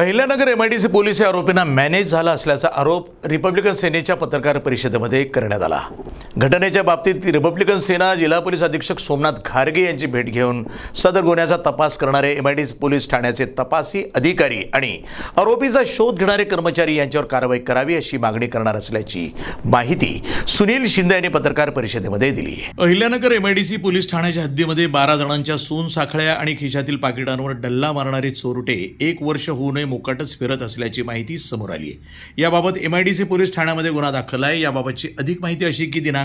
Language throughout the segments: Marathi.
अहिल्यानगर सी पोलीस या आरोपींना मॅनेज झाला असल्याचा आरोप रिपब्लिकन सेनेच्या पत्रकार परिषदेमध्ये करण्यात आला. घटनेच्या बाबतीत रिपब्लिकन सेना जिल्हा पोलीस अधीक्षक सोमनाथ घारगे यांची भेट घेऊन सदर गुन्ह्याचा तपास करणारे एम आयडीसी पोलीस ठाण्याचे तपासी अधिकारी आणि आरोपीचा शोध घेणारे कर्मचारी यांच्यावर कारवाई करावी अशी मागणी करणार असल्याची माहिती सुनील शिंदे यांनी पत्रकार परिषदेमध्ये दिली अहिल्यानगर एमआयडीसी पोलीस ठाण्याच्या हद्दीमध्ये बारा जणांच्या सोन साखळ्या आणि खिशातील पाकिटांवर डल्ला मारणारे चोरटे एक वर्ष होऊ नये मोकाटच फिरत असल्याची माहिती समोर आली आहे. याबाबत एमआयडीसी पोलीस ठाण्यामध्ये गुन्हा दाखल आहे. याबाबतची अधिक माहिती अशी की दिनांक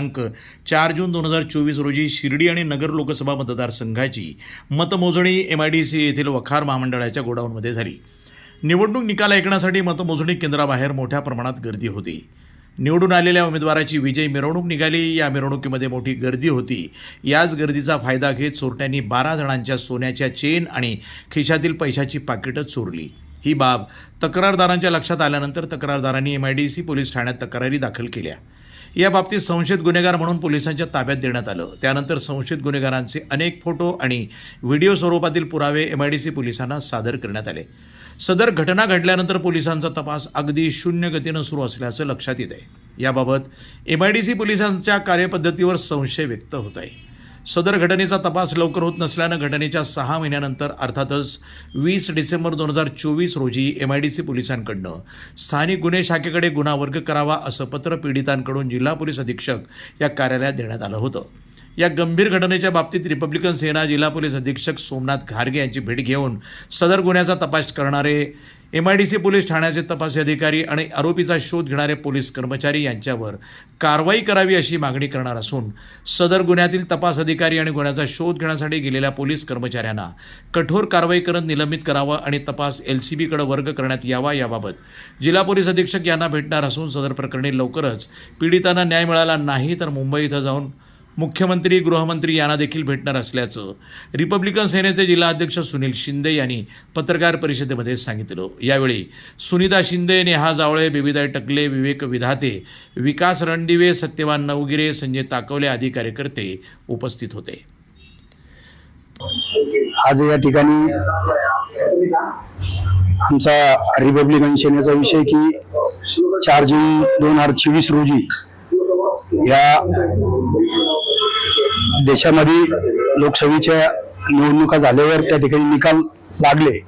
चार जून दोन हजार चोवीस रोजी शिर्डी आणि नगर लोकसभा मतदारसंघाची मतमोजणी एम आयडीसी येथील वखार महामंडळाच्या गोडाऊनमध्ये झाली. निवडणूक निकाल ऐकण्यासाठी मतमोजणी केंद्राबाहेर मोठ्या प्रमाणात गर्दी होती. निवडून आलेल्या उमेदवाराची विजयी मिरवणूक निघाली. या मिरवणुकीमध्ये मोठी गर्दी होती. याच गर्दीचा फायदा घेत चोरट्यांनी बारा जणांच्या सोन्याच्या चेन आणि खिशातील पैशाची पाकिटं चोरली. ही बाब तक्रारदारांच्या लक्षात आल्यानंतर तक्रारदारांनी M I D C police ठाण्यात तक्रारी दाखल केल्या. या बाबतीत संशयित गुन्हेगार म्हणून पोलिसांच्या ताब्यात देण्यात आलं. त्यानंतर संशयित गुन्हेगारांचे अनेक फोटो आणि व्हिडिओ स्वरूपातील पुरावे एम आय डी सी पोलिसांना सादर करण्यात आले. सदर घटना घडल्यानंतर पोलिसांचा तपास अगदी शून्य गतीनं सुरू असल्याचं लक्षात येत आहे याबाबत एम आय डी सी पोलिसांच्या कार्यपद्धतीवर संशय व्यक्त होत आहे सदर घटनेचा तपास लवकर होत नसल्यानं घटनेच्या सहा महिन्यानंतर अर्थातच वीस डिसेंबर दोन हजार चोवीस रोजी एम आय डी सी पोलिसांकडनं स्थानिक गुन्हे शाखेकडे गुन्हा वर्ग करावा असं पत्र पीडितांकडून जिल्हा पोलीस अधीक्षक या कार्यालयात देण्यात आलं होतं. या गंभीर घटनेच्या बाबतीत रिपब्लिकन सेना जिल्हा पोलीस अधीक्षक सोमनाथ घारगे यांची भेट घेऊन सदर गुन्ह्याचा तपास करणारे M I D C police ठाण्याचे तपासी अधिकारी आणि आरोपीचा शोध घेणारे पोलीस कर्मचारी यांच्यावर कारवाई करावी अशी मागणी करणार असून सदर गुन्ह्यातील तपास अधिकारी आणि गुन्ह्याचा शोध घेण्यासाठी गेलेल्या पोलीस कर्मचाऱ्यांना कठोर कारवाई करत निलंबित करावं आणि तपास एल सी बीकडे वर्ग करण्यात यावा याबाबत जिल्हा पोलीस अधीक्षक यांना भेटणार असून सदर प्रकरणी लवकरच पीडितांना न्याय मिळाला नाही तर मुंबई इथं जाऊन मुख्यमंत्री गृहमंत्री यांना देखील भेटणार असल्याचं रिपब्लिकन सेनेचे जिल्हाध्यक्ष सुनील शिंदे यांनी पत्रकार परिषदेमध्ये सांगितलं. यावेळी सुनीता शिंदे नेहा जावळे बेबीदाई टकले विवेक विधाते विकास रणदिवे सत्यवान नवगिरे संजय ताकवले आदी कार्यकर्ते उपस्थित होते. आज या ठिकाणी आमचा रिपब्लिकन सेनेचा विषय की चार जून दोन हजार चोवीस रोजी या देशामध्ये लोकसभेच्या निवडणुका झाल्यावर त्या ठिकाणी निकाल लागले.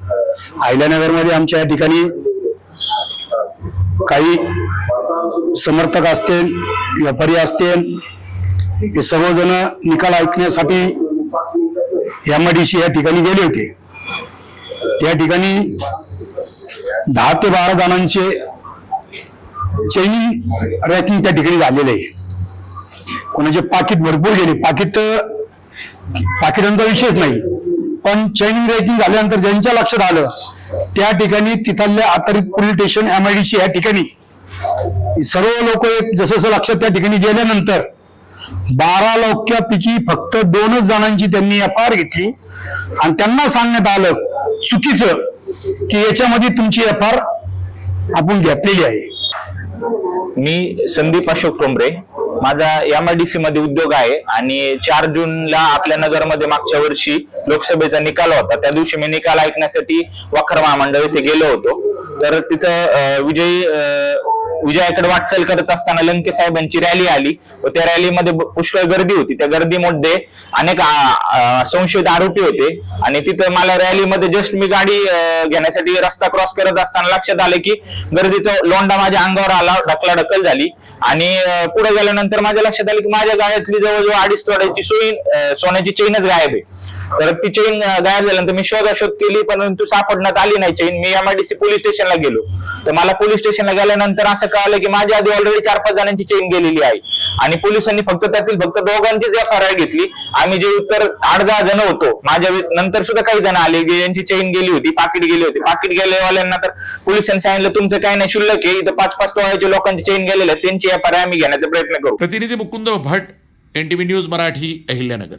अहिल्यानगरमध्ये आमच्या या ठिकाणी काही समर्थक असतील व्यापारी असतील हे सर्वजण निकाल ऐकण्यासाठी एमआयडीसी या ठिकाणी गेले होते. त्या ठिकाणी दहा ते बारा जणांचे चेनिंग रॅकिंग त्या ठिकाणी झालेलं आहे. कोणाचे पाकिट भरपूर गेले. पाकिट पाकिटांचा विषयच नाही. पण चैनिंग रॅकिंग झाल्यानंतर ज्यांच्या लक्षात आलं त्या ठिकाणी तिथल्या अतिरिक्त पोलीस स्टेशन एमआयडीसी या ठिकाणी. सर्व लोक एक जसं जसं लक्षात त्या ठिकाणी गेल्यानंतर बारा लोक्यापैकी फक्त दोनच जणांची त्यांनी एफ आर घेतली. आणि त्यांना सांगण्यात आलं चुकीचं की याच्यामध्ये तुमची एफ आर आपण घेतलेली आहे. मी संदीप अशोक टोंबरे माझा एमआयडीसी मध्ये उद्योग आहे आणि चार जूनला आपल्या नगरमध्ये मागच्या वर्षी लोकसभेचा निकाल होता. त्या दिवशी मी निकाल ऐकण्यासाठी वखर महामंडळ इथे गेलो होतो. तर तिथं विजयी अं, विजयाकडे वाटचाल करत असताना लंके साहेबांची रॅली आली व त्या रॅलीमध्ये पुष्कळ गर्दी होती. त्या गर्दीमध्ये अनेक संशयित आरोपी होते. आणि तिथं मला रॅलीमध्ये जस्ट मी गाडी घेण्यासाठी रस्ता क्रॉस करत असताना लक्षात आलं की गर्दीचा लोंडा माझ्या अंगावर आला ढकला ढकल झाली. आणि पुढे गेल्यानंतर माझ्या लक्षात आलं की माझ्या गाड्यातली जवळजवळ अडीच तोड्याची सोयी सोन्याची चेनच गायब आहे. तर ती चेन गायब झाल्यानंतर मी शोधाशोध केली परंतु सापडण्यात आली नाही चेन मी एमआयडीसी पोलीस स्टेशनला गेलो. तर मला पोलीस स्टेशनला गेल्यानंतर असं कळालं की माझ्या आधी ऑलरेडी चार पाच जणांची चेन गेलेली आहे. आणि पोलिसांनी फक्त त्यातील फक्त दोघांचीच एफ आर आय घेतली. आम्ही जे उत्तर आठ दहा जण होतो. माझ्या नंतर सुद्धा काही जण आले यांची चेन गेली होती पाकिट गेली होती. पाकिट गेलेवाल्यांना तर पोलिसांनी सांगितलं तुमचं काही नाही शुल्लक आहे. इथं पाच पाच तोळ्याचे लोकांची चेन गेलेले त्यांची एफ आर आय आम्ही घेण्याचा प्रयत्न करू. प्रतिनिधी मुकुंद भट एनटीव्ही न्यूज मराठी अहिल्यानगर.